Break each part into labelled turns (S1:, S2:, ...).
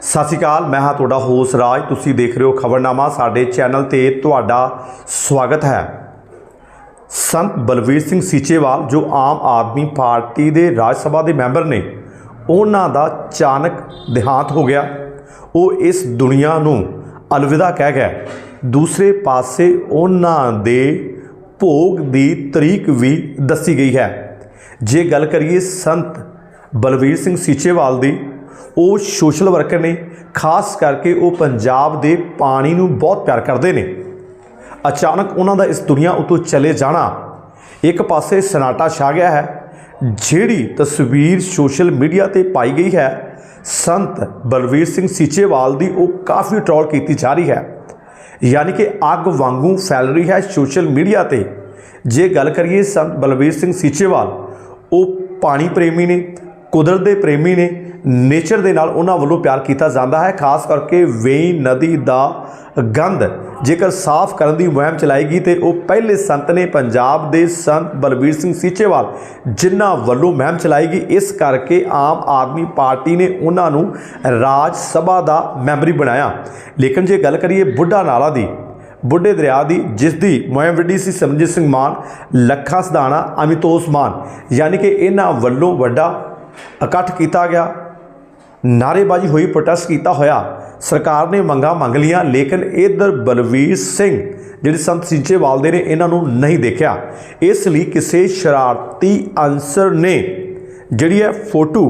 S1: ਸਤਿ ਸ਼੍ਰੀ ਅਕਾਲ, ਮੈਂ ਹਾਂ ਤੁਹਾਡਾ ਹੋਸ ਰਾਜ। ਤੁਸੀਂ ਦੇਖ ਰਹੇ ਹੋ ਖਬਰਨਾਮਾ, ਸਾਡੇ ਚੈਨਲ ਤੇ ਤੁਹਾਡਾ ਸਵਾਗਤ ਹੈ। ਸੰਤ ਬਲਵੀਰ ਸਿੰਘ ਸੀਚੇਵਾਲ, ਜੋ ਆਮ ਆਦਮੀ ਪਾਰਟੀ ਦੇ ਰਾਜ ਸਭਾ ਦੇ ਮੈਂਬਰ ਨੇ, ਉਹਨਾਂ ਦਾ ਅਚਾਨਕ ਦੇਹਾਂਤ ਹੋ ਗਿਆ। ਉਹ ਇਸ ਦੁਨੀਆ ਨੂੰ ਅਲਵਿਦਾ ਕਹਿ ਗਏ। ਦੂਸਰੇ ਪਾਸੇ ਉਹਨਾਂ ਦੇ ਭੋਗ ਦੀ ਤਰੀਕ ਵੀ ਦੱਸੀ ਗਈ ਹੈ। ਜੇ ਗੱਲ ਕਰੀਏ ਸੰਤ ਬਲਵੀਰ ਸਿੰਘ ਸੀਚੇਵਾਲ ਦੀ ਉਹ ਸੋਸ਼ਲ ਵਰਕਰ ਨੇ, ਖਾਸ ਕਰਕੇ ਉਹ ਪੰਜਾਬ ਦੇ ਪਾਣੀ ਨੂੰ ਬਹੁਤ ਪਿਆਰ ਕਰਦੇ ਨੇ। ਅਚਾਨਕ ਉਹਨਾਂ ਦਾ ਇਸ ਦੁਨੀਆ ਉਤੋਂ ਚਲੇ ਜਾਣਾ, ਇੱਕ ਪਾਸੇ ਸਨਾਟਾ ਛਾ ਗਿਆ ਹੈ, ਜਿਹੜੀ ਤਸਵੀਰ ਸੋਸ਼ਲ ਮੀਡੀਆ ਤੇ ਪਾਈ ਗਈ ਹੈ, ਸੰਤ ਬਲਵੀਰ ਸਿੰਘ ਸੀਚੇਵਾਲ ਦੀ ਉਹ ਕਾਫੀ ਟ੍ਰੋਲ ਕੀਤੀ ਜਾ ਰਹੀ ਹੈ। ਯਾਨੀ ਕਿ ਅੱਗ ਵਾਂਗੂ ਫੈਲ ਰਹੀ ਹੈ ਸੋਸ਼ਲ ਮੀਡੀਆ ਤੇ। ਜੇ ਗੱਲ ਕਰੀਏ ਸੰਤ ਬਲਵੀਰ ਸਿੰਘ ਸੀਚੇਵਾਲ, ਉਹ ਪਾਣੀ ਪ੍ਰੇਮੀ ਨੇ, ਕੁਦਰਤ ਦੇ ਪ੍ਰੇਮੀ ਨੇ ਨੇਚਰ ਦੇ ਨਾਲ ਉਹਨਾਂ ਵੱਲੋਂ ਪਿਆਰ ਕੀਤਾ ਜਾਂਦਾ ਹੈ, ਖਾਸ ਕਰਕੇ ਵੇਈ ਨਦੀ ਦਾ ਗੰਧ। ਜੇਕਰ ਸਾਫ਼ ਕਰਨ ਦੀ ਮੁਹਿੰਮ ਚਲਾਈ ਗਈ ਤੇ ਉਹ ਪਹਿਲੇ ਸੰਤ ਨੇ ਪੰਜਾਬ ਦੇ ਸੰਤ ਬਲਬੀਰ ਸਿੰਘ ਸੀਚੇਵਾਲ, ਜਿਨ੍ਹਾਂ ਵੱਲੋਂ ਮੁਹਿੰਮ ਚਲਾਈ ਗਈ, ਇਸ ਕਰਕੇ ਆਮ ਆਦਮੀ ਪਾਰਟੀ ਨੇ ਉਹਨਾਂ ਨੂੰ ਰਾਜ ਸਭਾ ਦਾ ਮੈਂਬਰੀ ਬਣਾਇਆ। ਲੇਕਿਨ ਜੇ ਗੱਲ ਕਰੀਏ ਬੁੱਢਾ ਨਾਲਾ ਦੀ, ਬੁੱਢੇ ਦਰਿਆ ਦੀ, ਜਿਸ ਦੀ ਮੁਹਿੰਮ ਵਿੱਢੀ ਸੀ ਸਮਝੇ ਸਿੰਘ ਮਾਨ, ਲੱਖਾ ਸਦਾਣਾ ਅਮਿਤੋਸ ਮਾਨ, ਯਾਨੀ ਕਿ ਇਹਨਾਂ ਵੱਲੋਂ ਵੱਡਾ ਇਕੱਠ ਕੀਤਾ ਗਿਆ। ਨਾਰੇਬਾਜ਼ੀ ਹੋਈ ਪ੍ਰੋਟੈਸਟ ਕੀਤਾ ਹੋਇਆ। ਸਰਕਾਰ ਨੇ ਮੰਗਾਂ ਮੰਗ ਲੀਆਂ ਲੇਕਿਨ ਇਧਰ ਬਲਵੀਰ ਸਿੰਘ, ਜਿਹੜੇ ਸੰਤ ਸਿੰਚੇਵਾਲ ਦੇ ਨੇ, ਇਹਨਾਂ ਨੂੰ ਨਹੀਂ ਦੇਖਿਆ। ਇਸ ਲਈ ਕਿਸੇ ਸ਼ਰਾਰਤੀ ਅਨਸਰ ਨੇ ਜਿਹੜੀ ਹੈ ਫੋਟੋ,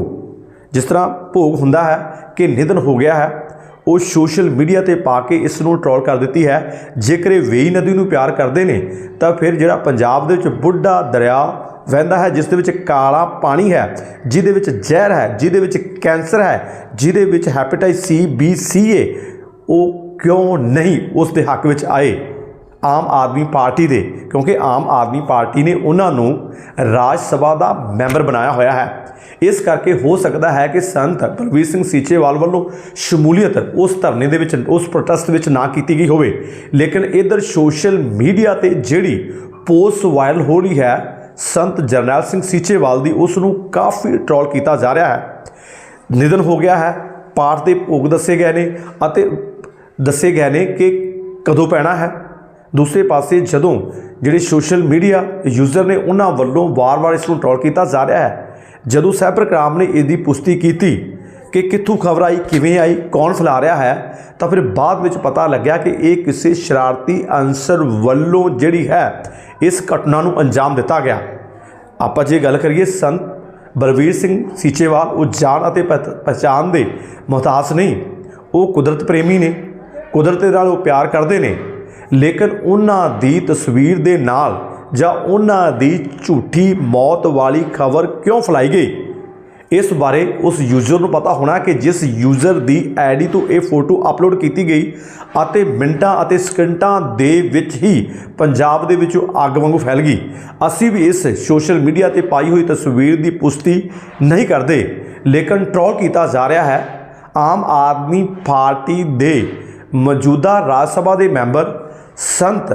S1: ਜਿਸ ਤਰ੍ਹਾਂ ਭੋਗ ਹੁੰਦਾ ਹੈ ਕਿ ਨਿਧਨ ਹੋ ਗਿਆ ਹੈ, ਉਹ ਸੋਸ਼ਲ ਮੀਡੀਆ ਤੇ ਪਾ ਕੇ ਇਸ ਨੂੰ ਟ੍ਰੋਲ ਕਰ ਦਿੱਤੀ ਹੈ। ਜੇਕਰ ਇਹ ਵੇਈ ਨਦੀ ਨੂੰ ਪਿਆਰ ਕਰਦੇ ਨੇ, ਤਾਂ ਫਿਰ ਜਿਹੜਾ ਪੰਜਾਬ ਦੇ ਵਿੱਚ ਬੁੱਢਾ ਦਰਿਆ ਵਹਿੰਦਾ ਹੈ, ਜਿਸ ਦੇ ਵਿੱਚ ਕਾਲਾ ਪਾਣੀ ਹੈ, ਜਿਹਦੇ ਵਿੱਚ ਜ਼ਹਿਰ ਹੈ, ਜਿਹਦੇ ਵਿੱਚ ਕੈਂਸਰ ਹੈ, ਜਿਹਦੇ ਵਿੱਚ ਹੈਪੇਟਾਈਟਸ ਸੀ ਬੀ ਸੀ ਏ ਉਹ ਕਿਉਂ ਨਹੀਂ ਉਸ ਦੇ ਹੱਕ ਵਿੱਚ ਆਏ? ਆਮ ਆਦਮੀ ਪਾਰਟੀ ਦੇ, ਕਿਉਂਕਿ ਆਮ ਆਦਮੀ ਪਾਰਟੀ ਨੇ ਉਹਨਾਂ ਨੂੰ ਰਾਜ ਸਭਾ ਦਾ ਮੈਂਬਰ ਬਣਾਇਆ ਹੋਇਆ ਹੈ। ਇਸ ਕਰਕੇ ਹੋ ਸਕਦਾ ਹੈ ਕਿ ਸੰਤ ਬਲਵੀਰ ਸਿੰਘ ਸੀਚੇਵਾਲ ਵੱਲੋਂ ਸ਼ਮੂਲੀਅਤ ਉਸ ਧਰਨੇ ਦੇ ਵਿੱਚ, ਉਸ ਪ੍ਰੋਟੈਸਟ ਵਿੱਚ ਨਾ ਕੀਤੀ ਗਈ ਹੋਵੇ। ਲੇਕਿਨ ਇਧਰ ਸੋਸ਼ਲ ਮੀਡੀਆ ਤੇ ਜਿਹੜੀ ਪੋਸਟ ਵਾਇਰਲ ਹੋ ਰਹੀ ਹੈ ਸੰਤ ਜਰਨੈਲ ਸਿੰਘ ਸੀਚੇਵਾਲ ਦੀ ਉਸ ਨੂੰ ਕਾਫੀ ਟ੍ਰੋਲ ਕੀਤਾ ਜਾ ਰਿਹਾ ਹੈ। ਨਿਧਨ ਹੋ ਗਿਆ ਹੈ। ਪਾਠ ਦੇ ਭੋਗ ਦੱਸੇ ਗਏ ਨੇ ਅਤੇ ਦੱਸੇ ਗਏ ਨੇ ਕਿ ਕਦੋਂ ਪੈਣਾ ਹੈ। ਦੂਸਰੇ ਪਾਸੇ ਜਦੋਂ ਜਿਹੜੇ ਸੋਸ਼ਲ ਮੀਡੀਆ ਯੂਜ਼ਰ ਨੇ ਉਹਨਾਂ ਵੱਲੋਂ ਵਾਰ-ਵਾਰ ਇਸ ਨੂੰ ਟ੍ਰੋਲ ਕੀਤਾ ਜਾ ਰਿਹਾ ਹੈ, ਜਦੋਂ ਸਹਿਬਰ ਕਰਾਮ ਨੇ ਇਹਦੀ ਪੁਸ਼ਟੀ ਕੀਤੀ ਕਿ ਕਿੱਥੋਂ ਖਬਰ ਆਈ, ਕਿਵੇਂ ਆਈ, ਕੌਣ ਫੈਲਾ ਰਿਹਾ ਹੈ, ਤਾਂ ਫਿਰ ਬਾਅਦ ਵਿੱਚ ਪਤਾ ਲੱਗਿਆ ਕਿ ਇਹ ਕਿਸੇ ਸ਼ਰਾਰਤੀ ਅਨਸਰ ਵੱਲੋਂ ਜਿਹੜੀ ਹੈ ਇਸ ਘਟਨਾ ਨੂੰ ਅੰਜਾਮ ਦਿੱਤਾ ਗਿਆ। ਆਪਾਂ ਜੇ ਗੱਲ ਕਰੀਏ ਸੰਤ ਬਲਵੀਰ ਸਿੰਘ ਸੀਚੇਵਾਲ, ਉਹ ਜਾਣ ਅਤੇ ਪਤ- ਪਹਿਚਾਣ ਦੇ ਮੁਹਤਾਜ ਨਹੀਂ, ਉਹ ਕੁਦਰਤ ਪ੍ਰੇਮੀ ਨੇ, ਕੁਦਰਤ ਦੇ ਨਾਲ ਉਹ ਪਿਆਰ ਕਰਦੇ ਨੇ, ਲੇਕਿਨ ਉਹਨਾਂ ਦੀ ਤਸਵੀਰ ਦੇ ਨਾਲ ਜਾਂ ਉਹਨਾਂ ਦੀ ਝੂਠੀ ਮੌਤ ਵਾਲੀ ਖਬਰ ਕਿਉਂ ਫੈਲਾਈ ਗਈ? ਇਸ ਬਾਰੇ ਉਸ ਯੂਜ਼ਰ ਨੂੰ ਪਤਾ ਹੋਣਾ ਕਿ ਜਿਸ ਯੂਜ਼ਰ ਦੀ ਆਈਡੀ ਤੋਂ ਇਹ ਫੋਟੋ ਅਪਲੋਡ ਕੀਤੀ ਗਈ ਅਤੇ ਮਿੰਟਾਂ ਅਤੇ ਸਕਿੰਟਾਂ ਦੇ ਵਿੱਚ ਹੀ ਪੰਜਾਬ ਦੇ ਵਿੱਚੋਂ ਅੱਗ ਵਾਂਗੂ ਫੈਲ ਗਈ। ਅਸੀਂ ਵੀ ਇਸ ਸੋਸ਼ਲ ਮੀਡੀਆ ਤੇ ਪਾਈ ਹੋਈ ਤਸਵੀਰ ਦੀ ਪੁਸ਼ਟੀ ਨਹੀਂ ਕਰਦੇ, ਲੇਕਿਨ ਟ੍ਰੋਲ ਕੀਤਾ ਜਾ ਰਿਹਾ ਹੈ। ਆਮ ਆਦਮੀ ਪਾਰਟੀ ਦੇ ਮੌਜੂਦਾ ਰਾਜ ਸਭਾ ਦੇ ਮੈਂਬਰ ਸੰਤ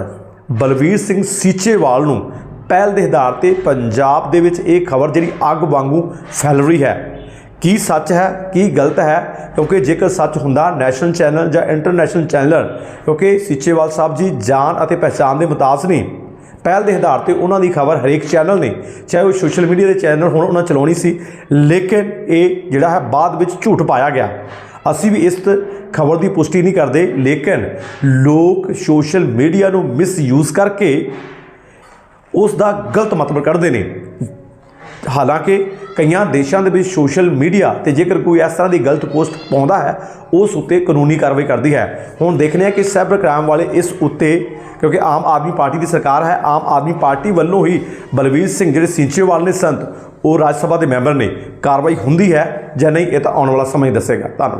S1: ਬਲਵੀਰ ਸਿੰਘ ਸੀਚੇਵਾਲ ਨੂੰ ਪਹਿਲ ਦੇ ਆਧਾਰ ਤੇ ਪੰਜਾਬ ਦੇ ਵਿੱਚ ਇਹ ਖਬਰ ਜਿਹੜੀ ਅੱਗ ਵਾਂਗੂ ਫੈਲ ਰਹੀ ਹੈ। ਕੀ ਸੱਚ ਹੈ, ਕੀ ਗਲਤ ਹੈ? ਕਿਉਂਕਿ ਜੇਕਰ ਸੱਚ ਹੁੰਦਾ ਨੈਸ਼ਨਲ ਚੈਨਲ ਜਾਂ ਇੰਟਰਨੈਸ਼ਨਲ ਚੈਨਲ ਕਿਉਂਕਿ ਸੀਚੇਵਾਲ ਸਾਹਿਬ ਜੀ ਜਾਨ ਅਤੇ ਪਹਿਚਾਨ ਦੇ ਮੁਤਾਜ਼ ਨੇ ਪਹਿਲ ਦੇ ਆਧਾਰ ਤੇ ਉਹਨਾਂ ਦੀ ਖਬਰ ਹਰੇਕ ਚੈਨਲ ਨੇ ਚਾਹੇ ਉਹ ਸੋਸ਼ਲ ਮੀਡੀਆ ਦੇ ਚੈਨਲ ਹੁਣ, ਉਹਨਾਂ ਚਲਾਉਣੀ ਸੀ। ਲੇਕਿਨ ਇਹ ਜਿਹੜਾ ਹੈ, ਬਾਅਦ ਵਿੱਚ ਝੂਠ ਪਾਇਆ ਗਿਆ। ਅਸੀਂ ਵੀ ਇਸ ਖਬਰ ਦੀ ਪੁਸ਼ਟੀ ਨਹੀਂ ਕਰਦੇ, ਲੇਕਿਨ ਲੋਕ ਸੋਸ਼ਲ ਮੀਡੀਆ ਨੂੰ ਮਿਸਯੂਜ਼ ਕਰਕੇ ਉਸ ਦਾ ਗਲਤ ਮਤਲਬ ਕੱਢਦੇ ਨੇ। ਹਾਲਾਂਕਿ ਕਈਆਂ ਦੇਸ਼ਾਂ ਦੇ ਵਿੱਚ ਸੋਸ਼ਲ ਮੀਡੀਆ ਤੇ ਜੇਕਰ ਕੋਈ ਇਸ ਤਰ੍ਹਾਂ ਦੀ ਗਲਤ ਪੋਸਟ ਪਾਉਂਦਾ ਹੈ, ਉਸ ਉੱਤੇ ਕਾਨੂੰਨੀ ਕਾਰਵਾਈ ਕਰਦੀ ਹੈ। ਹੁਣ ਦੇਖਦੇ ਹਾਂ ਕਿ ਸਾਈਬਰ ਕ੍ਰਾਈਮ ਵਾਲੇ ਇਸ ਉੱਤੇ, ਕਿਉਂਕਿ ਆਮ ਆਦਮੀ ਪਾਰਟੀ ਦੀ ਸਰਕਾਰ ਹੈ, ਆਮ ਆਦਮੀ ਪਾਰਟੀ ਵੱਲੋਂ ਹੀ ਬਲਵੀਰ ਸਿੰਘ ਜਿਹੜੇ ਸਿੰਚੇਵਾਲ ਨੇ ਸੰਤ, ਉਹ ਰਾਜ ਸਭਾ ਦੇ ਮੈਂਬਰ ਨੇ। ਕਾਰਵਾਈ ਹੁੰਦੀ ਹੈ ਜਾਂ ਨਹੀਂ, ਇਹ ਤਾਂ ਆਉਣ ਵਾਲਾ ਸਮਾਂ ਹੀ ਦੱਸੇਗਾ। ਧੰਨਵਾਦ।